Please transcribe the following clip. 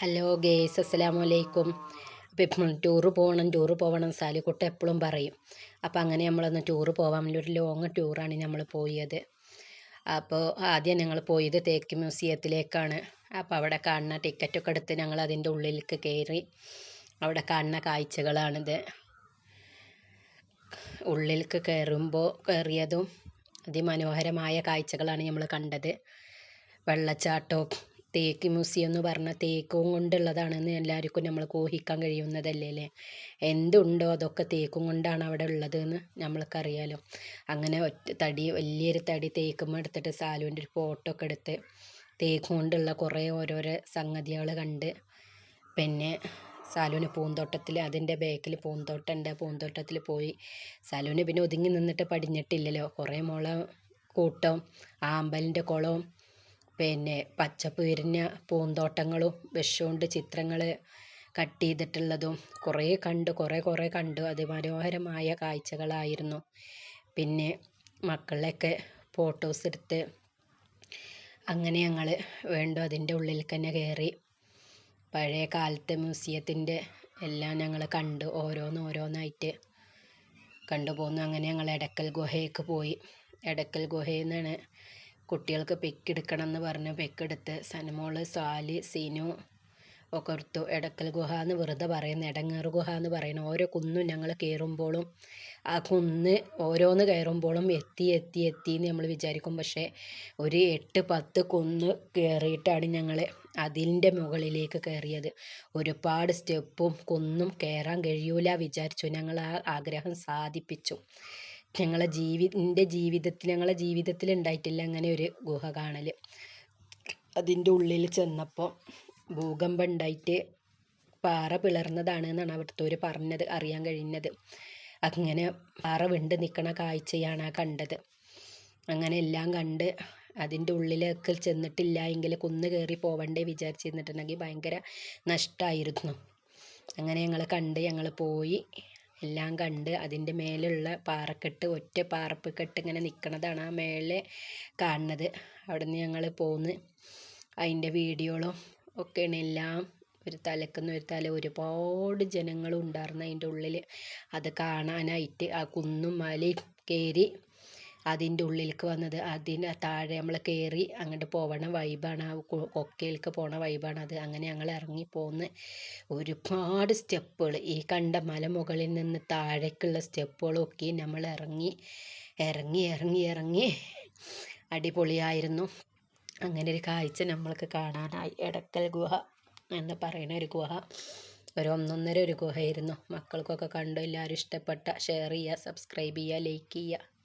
Hello guys അസ്സലാമു അലൈക്കും അപ്പോൾ ഇപ്പം ടൂറ് പോകണം ടൂറ് പോകണം സാലിക്കുട്ട എപ്പോഴും പറയും. അപ്പോൾ അങ്ങനെ നമ്മളൊന്ന് ടൂറ് പോകാൻ വേണ്ടി ഒരു ലോങ് ടൂറാണ് നമ്മൾ പോയത്. അപ്പോൾ ആദ്യം ഞങ്ങൾ പോയത് തേക്ക് മ്യൂസിയത്തിലേക്കാണ് അപ്പോൾ അവിടെ കാണുന്ന ടിക്കറ്റൊക്കെ എടുത്ത് ഞങ്ങൾ അതിന്റെ ഉള്ളിലേക്ക് കയറി. അവിടെ കാണുന്ന കാഴ്ചകളാണിത്. ഉള്ളിലേക്ക് കയറുമ്പോൾ കയറിയതും അതിമനോഹരമായ കാഴ്ചകളാണ് നമ്മൾ കണ്ടത്. വെള്ളച്ചാട്ടവും തേക്ക് മ്യൂസിയം എന്ന് പറഞ്ഞ തേക്കും കൊണ്ടുള്ളതാണെന്ന് എല്ലാവർക്കും നമ്മൾ ഊഹിക്കാൻ കഴിയുന്നതല്ലേ അല്ലേ? എന്തുണ്ടോ അതൊക്കെ തേക്കും കൊണ്ടാണ് അവിടെ ഉള്ളതെന്ന് നമ്മൾക്കറിയാലോ. അങ്ങനെ ഒറ്റ തടി വലിയൊരു തടി തേക്കുമ്പോൾ എടുത്തിട്ട് സാലുവിന്റെ ഒരു ഫോട്ടോ ഒക്കെ എടുത്ത് തേക്കും കൊണ്ടുള്ള കുറേ ഓരോരോ സംഗതികൾ കണ്ട് പിന്നെ സാലുവിന് പൂന്തോട്ടത്തിൽ അതിന്റെ ബാക്കിൽ പൂന്തോട്ടം ഉണ്ട്. പൂന്തോട്ടത്തിൽ പോയി സാലുവിന് പിന്നെ ഒതുങ്ങി നിന്നിട്ട് പടിഞ്ഞിട്ടില്ലല്ലോ കുറേ മുള കൂട്ടം ആമ്പലിന്റെ കുളവും പിന്നെ പച്ചപ്പ് വിരിഞ്ഞ പൂന്തോട്ടങ്ങളും വിഷമുണ്ട് ചിത്രങ്ങൾ കട്ട് ചെയ്തിട്ടുള്ളതും കുറേ കണ്ടു കുറേ കുറേ കണ്ടു. അതിമനോഹരമായ കാഴ്ചകളായിരുന്നു. പിന്നെ മക്കളെയൊക്കെ ഫോട്ടോസ് എടുത്ത് അങ്ങനെ ഞങ്ങൾ വേണ്ടു അതിന്റെ ഉള്ളിൽ തന്നെ കയറി. പഴയ കാലത്തെ മ്യൂസിയത്തിന്റെ എല്ലാം ഞങ്ങൾ കണ്ടു ഓരോന്നോരോന്നായിട്ട് ഓരോന്നായിട്ട് കണ്ടുപോന്നു അങ്ങനെ ഞങ്ങൾ എടക്കൽ ഗുഹയ്ക്ക് പോയി. എടക്കൽ ഗുഹയിൽ നിന്നാണ് കുട്ടികൾക്ക് പെക്കെടുക്കണം എന്ന് പറഞ്ഞ് പെക്കെടുത്ത് സനമോൾ സാലി സിനു ഒക്കെ എടുത്തു എടക്കൽ ഗുഹ എന്ന് വെറുതെ പറയുന്ന എടങ്ങേറ് ഗുഹ എന്ന് പറയുന്ന ഓരോ കുന്നും ഞങ്ങൾ കയറുമ്പോഴും ആ കുന്ന് ഓരോന്ന് കയറുമ്പോഴും എത്തി എത്തി എത്തി എന്ന് നമ്മൾ വിചാരിക്കും. പക്ഷേ ഒരു എട്ട് പത്ത് കുന്ന് കയറിയിട്ടാണ് ഞങ്ങൾ അതിന്റെ മുകളിലേക്ക് കയറിയത് ഒരുപാട് സ്റ്റെപ്പും കുന്നും കയറാൻ കഴിയൂല വിചാരിച്ചു. ഞങ്ങൾ ആ ആഗ്രഹം സാധിപ്പിച്ചു. ഞങ്ങളെ ജീവി എന്റെ ജീവിതത്തിൽ ഞങ്ങളെ ജീവിതത്തിൽ ഉണ്ടായിട്ടില്ല അങ്ങനെ ഒരു ഗുഹ കാണൽ അതിന്റെ ഉള്ളിൽ ചെന്നപ്പോൾ ഭൂകമ്പം ഉണ്ടായിട്ട് പാറ പിളർന്നതാണ് എന്നാണ് അവിടുത്തെ ഒരു പറഞ്ഞത് അറിയാൻ കഴിഞ്ഞത് അങ്ങനെ പാറ വിണ്ട് നിൽക്കണ കാഴ്ചയാണ് ആ കണ്ടത്. അങ്ങനെ എല്ലാം കണ്ട് അതിന്റെ ഉള്ളിലേക്ക് ചെന്നിട്ടില്ല എങ്കിൽ കുന്ന് കയറി പോവണ്ടേ വിചാരിച്ചിരുന്നിട്ടുണ്ടെങ്കിൽ ഭയങ്കര നഷ്ടമായിരുന്നു അങ്ങനെ ഞങ്ങൾ കണ്ട് ഞങ്ങൾ പോയി എല്ലാം കണ്ട് അതിന്റെ മേലുള്ള പാറക്കെട്ട് ഒറ്റ പാറക്കെട്ട് ഇങ്ങനെ നിൽക്കണതാണ് ആ മേലെ കാണുന്നത്. അവിടെ ഞങ്ങൾ പോന്ന് അതിന്റെ വീഡിയോകളും ഒക്കെയാണ് എല്ലാം ഒരു തലക്കുന്ന ഒരു തല ഒരുപാട് ജനങ്ങളും ഉണ്ടായിരുന്നു അതിന്റെ ഉള്ളിൽ. അത് കാണാനായിട്ട് ആ കുന്നും മലയും കയറി അതിന്റെ ഉള്ളിലേക്ക് വന്നത്. അതിന് താഴെ നമ്മൾ കയറി അങ്ങോട്ട് പോവണ. വൈബാണ് ആ കൊക്കയിലേക്ക് പോണ വൈബാണ് അത്. അങ്ങനെ ഞങ്ങൾ ഇറങ്ങി പോന്ന് ഒരുപാട് സ്റ്റെപ്പുകൾ. ഈ കണ്ട മലമുകളിൽ നിന്ന് താഴേക്കുള്ള സ്റ്റെപ്പുകളൊക്കെ നമ്മൾ ഇറങ്ങി ഇറങ്ങി ഇറങ്ങി ഇറങ്ങി അടിപൊളിയായിരുന്നു. അങ്ങനെ ഒരു കാഴ്ച നമ്മൾക്ക് കാണാനായി. എടക്കൽ ഗുഹ എന്ന് പറയുന്ന ഒരു ഗുഹ. ഒരു ഒന്നൊന്നര ഒരു ഗുഹയായിരുന്നു. മക്കൾക്കൊക്കെ കണ്ടു? എല്ലാവരും ഇഷ്ടപ്പെട്ട ഷെയർ ചെയ്യുക സബ്സ്ക്രൈബ് ചെയ്യുക ലൈക്ക് ചെയ്യുക.